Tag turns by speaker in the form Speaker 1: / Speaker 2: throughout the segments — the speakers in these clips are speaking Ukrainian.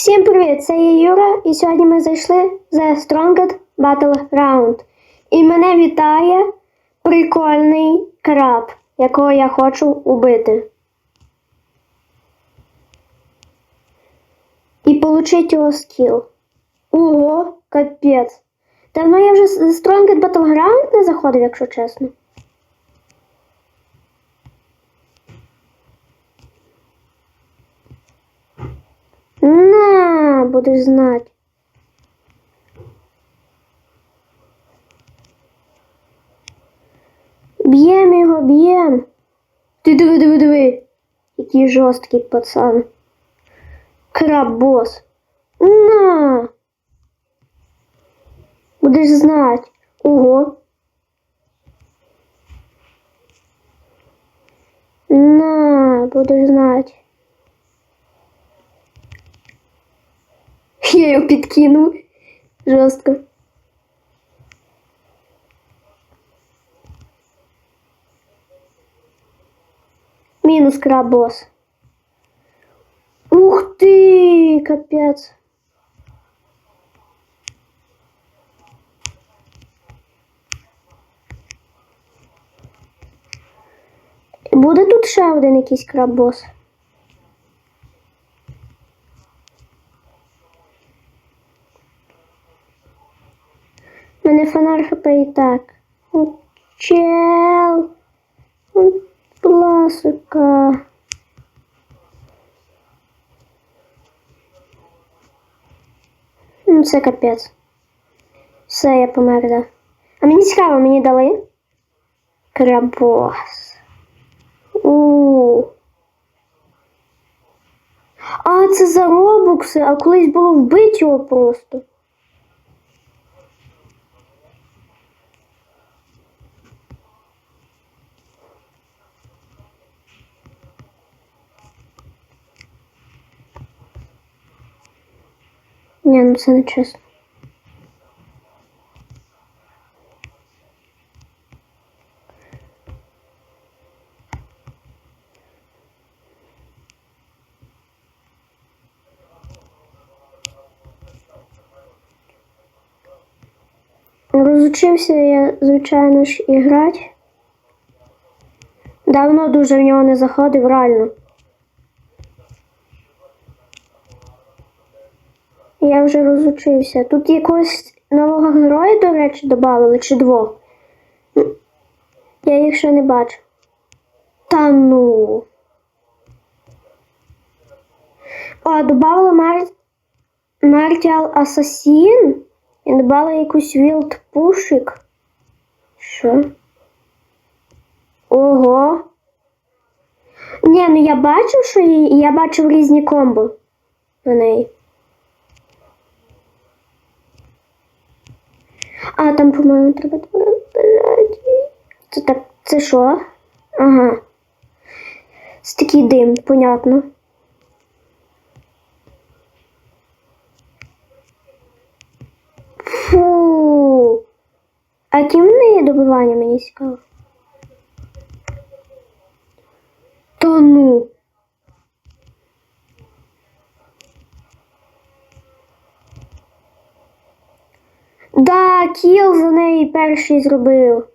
Speaker 1: Всім привіт! Це я Юра, і сьогодні ми зайшли The Strongest Battleground. І мене вітає прикольний краб, якого я хочу убити. І получить його скіл. Ого, капець. Давно я вже з The Strongest Battleground не заходив, якщо чесно. На, будеш знати. Б'єм його, б'єм. Ти диви, диви, диви. Який жорсткий пацан. Крабос. На. Будеш знати. Ого. На, будеш знати. Я його підкинув. Жорстко. Мінус крабос. Ух ти, капець. Буде тут ще один якийсь крабос? Мене фонар і так. Чел. Класика. Ну, це капець. Все, я помер, да. А мені цікаво, мені дали? Крабос. У. А, це за робокси, а колись було вбити його просто. Ні, ну це не чесно. Розучився я, звичайно ж, і грати. Давно дуже в нього не заходив, реально. Я вже розучився. Тут якогось нового героя, до речі, додали, чи двох. Я їх ще не бачу. Та ну. О, додали Мар... Мартіал Асасін. І додали якусь Вілд Пушик. Що? Ого. Ні, ну я бачив, що її, я бачив різні комбо на неї. А, там, по-моєму, треба збирати. Це так, це що? Ага. Це такий дим, понятно. Фу. А яким в неї добивання мені цікаво? Та ну. Да, кіл за неї перший зробив.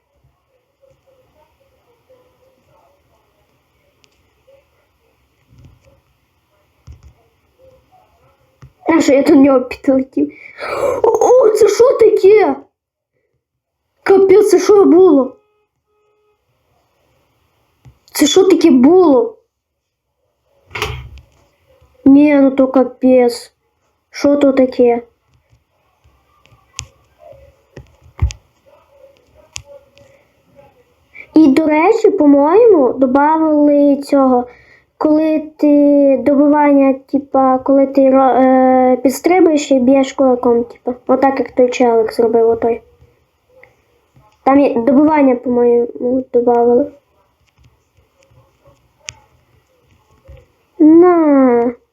Speaker 1: А що я до нього підлетів? О, це що таке? Капець, це що було? Це що таке було? Ні, ну то капець. Що то таке? До речі, по-моєму, додали цього, коли ти добивання, типа, коли ти е, підстрибуєш і б'єш кулаком, типа, отак як той челик зробив отой. Там є добивання, по-моєму, додали. На.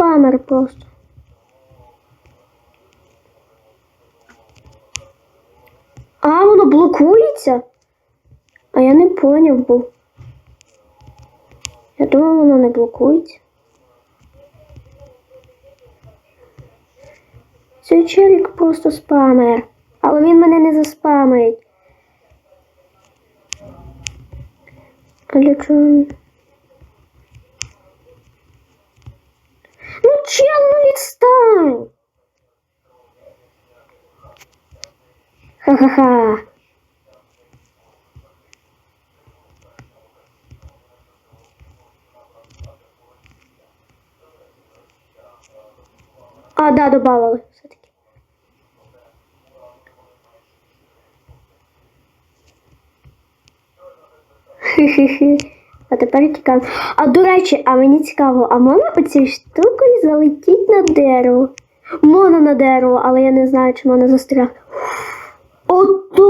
Speaker 1: спамер просто. А, воно блокується? А я не поняв був. Я думав, воно не блокується. Цей челік просто спамер. Але він мене не заспамить. Але чому? Ха-ха-ха. А, да, добавили все-таки. Хі-хі-хі. А тепер тікаємо. А до речі, а мені цікаво, а можна оцією штукою залетіти на дерево? Можна на дерево, але я не знаю, чи можна застряг.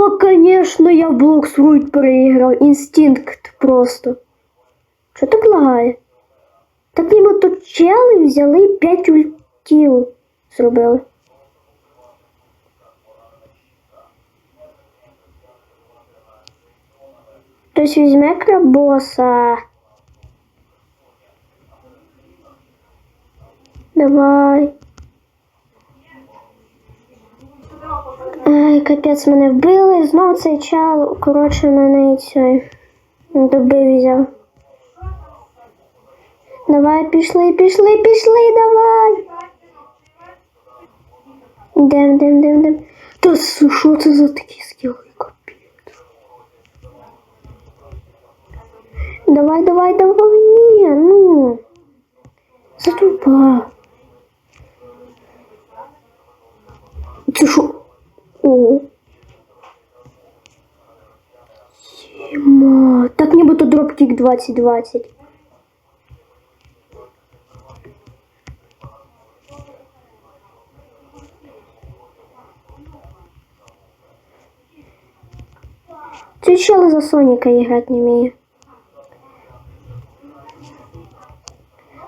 Speaker 1: Ото, звісно, я в Блокс Фрут переіграв. Інстинкт просто. Що так лагає? Так ніби тут чели взяли 5 ультів зробили. Хтось візьме крабоса. Давай. Ай, капець, мене вбили. Знову цей чал. Коротше, мене і цей добив взяв. Давай, пішли, пішли, пішли, давай. Дем, дем, дем, дем. Та що це за такі скіли? Капець. Давай, давай, давай, ні, ну. Затупа. Це що? О. Єма. Так дропкік 2020. Цей чел за Соніка грати не вміє.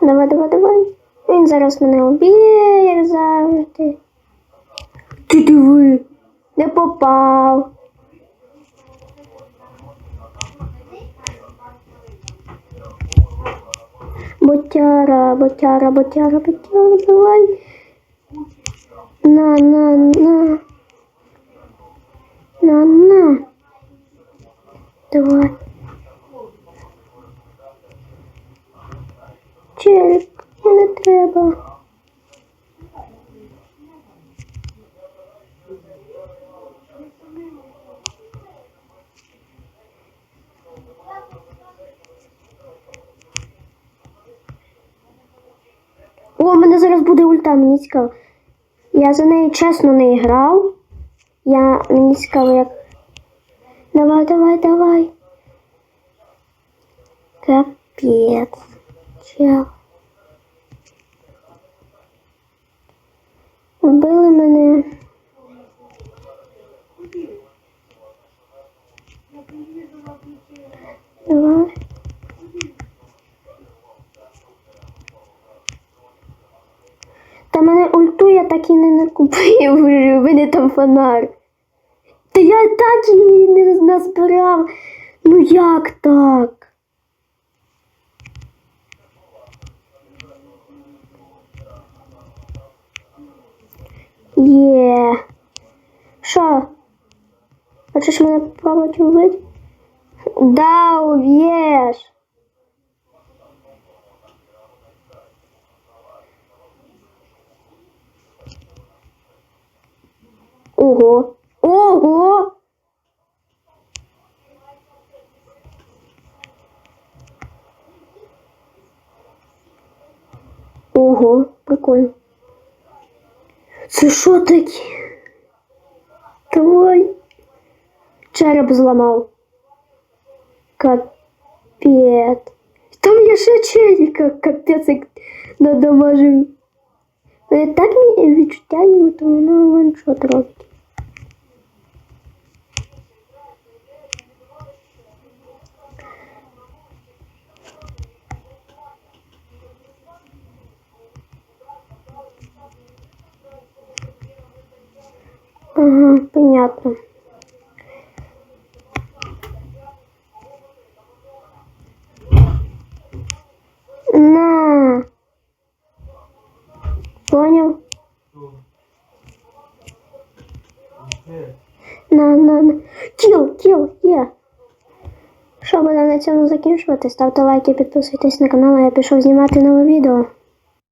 Speaker 1: Давай, давай, давай. Він зараз мене уб'є, як завжди. Ти диви, не попав. Ботяра, ботяра, ботяра, ботяра, давай. На, на, на. На, на. Давай. Челік, не треба. О, у мене зараз буде ульта, мені цікаво. Я за нею чесно не грав. Я мені цікаво, як. Давай, давай, давай. Капець. Чел. Вбили мене. Давай. Та мене ульту я так і не накупив. У мене там фонар. Та я так її не назбирав. Ну як так? Є. Що? Хочеш мене попробувати вбити? Да, уб'єш. Ого. Ого. Ого, прикольно. Це що таке? Давай. Череп зламав. Капець. Там є ще челіка, капець, надамажив. Але так мені відчуття, ніби воно ваншот робить. Ага, понятно. Поняв?
Speaker 2: Що? Де?
Speaker 1: На, на, на. Кіл, кіл, є. Що, будемо цьому закінчувати? Ставте лайки, підписуйтесь на канал, а я пішов знімати нове відео.